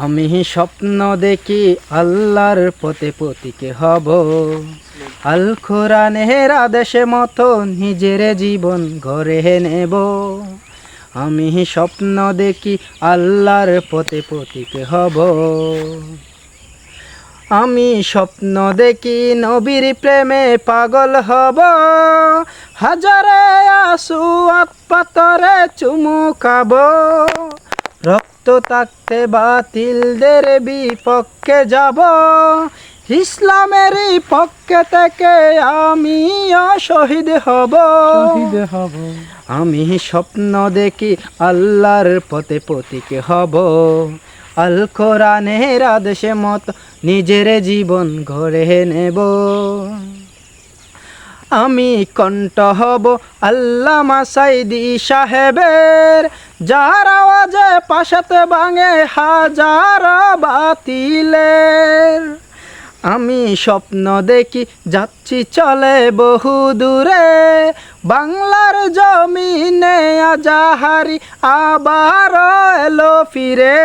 আমি স্বপ্ন দেখি আল্লাহর পথে পতিকে হব। আল কোরআনের আদেশে মতো নিজের জীবন গড়ে নেব। আমি স্বপ্ন দেখি আল্লাহর পথে পতিকে হব। আমি স্বপ্ন দেখি নবীর প্রেমে পাগল হব। হাজারে আসু পাতরে চুমু খাব। রক্ত থাকতে বাতিলদের বিপক্ষে যাব। ইসলামেরই পক্ষে থেকে আমি শহীদ হব। হব। আমি স্বপ্ন দেখি আল্লাহর পথে পতিকে হব। আল কোরআনের আদেশে মত নিজের জীবন গড়ে নেব। আমি কণ্ঠ হব আল্লামা সাইদি সাহেবের যার আওয়াজে পাশাতে ভাঙে হাজার বাতিলের। আমি স্বপ্ন দেখি যাচ্ছি চলে বহু দূরে। বাংলার জমিনে আজাহারি আবার এলো ফিরে।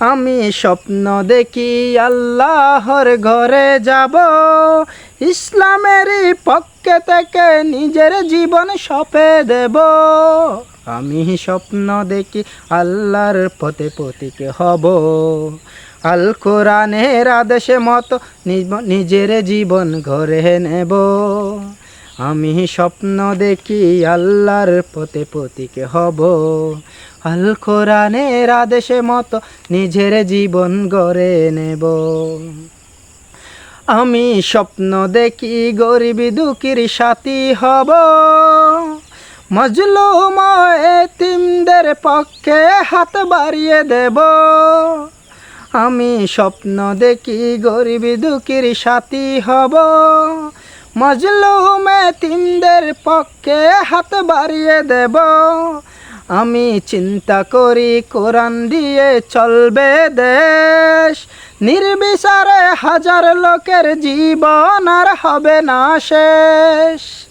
আমি স্বপ্ন দেখি আল্লাহর ঘরে যাব। ইসলামেরই পক্ষে থেকে নিজের জীবন সপে দেব। আমি স্বপ্ন দেখি আল্লাহর পথে পতিকে হব। আল কোরআনের আদেশে মতো নিজ- নিজের জীবন ঘরে নেব। আমি স্বপ্ন দেখি আল্লাহর পথে পতিকে হব। আল কোরআনের আদেশে মতো নিজের জীবন গড়ে নেব। আমি স্বপ্ন দেখি গরিবী দুঃখীর সাথী হব। মজলুম এতিমদের পক্ষে হাত বাড়িয়ে দেব। আমি স্বপ্ন দেখি গরিবী দুঃখীর সাথী হব। মজলুম এতিমদের পক্ষে হাত বাড়িয়ে দেব। আমি চিন্তা করি কোরআন দিয়ে চলবে দেশ। নির্বিচারে হাজার লোকের জীবন আর হবে না শেষ।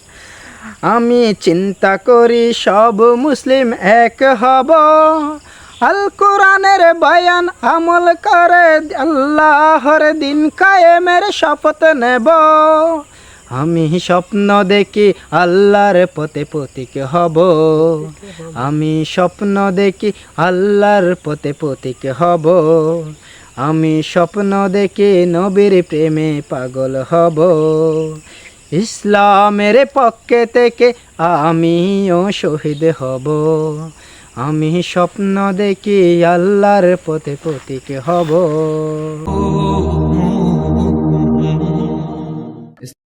আমি চিন্তা করি সব মুসলিম এক হব। আল কোরআনের বয়ান আমল করে, আল্লাহর দিন কায়েমের শপথ নেব। আমি স্বপ্ন দেখি আল্লাহর পথে পতিকে হব। আমি স্বপ্ন দেখি আল্লাহর পথে পতিকে হব। আমি স্বপ্ন দেখি নবীর প্রেমে পাগল হব। ইসলামের পক্ষে থেকে আমিও শহীদ হব। আমি স্বপ্ন দেখি আল্লাহর পথে পতিকে হব।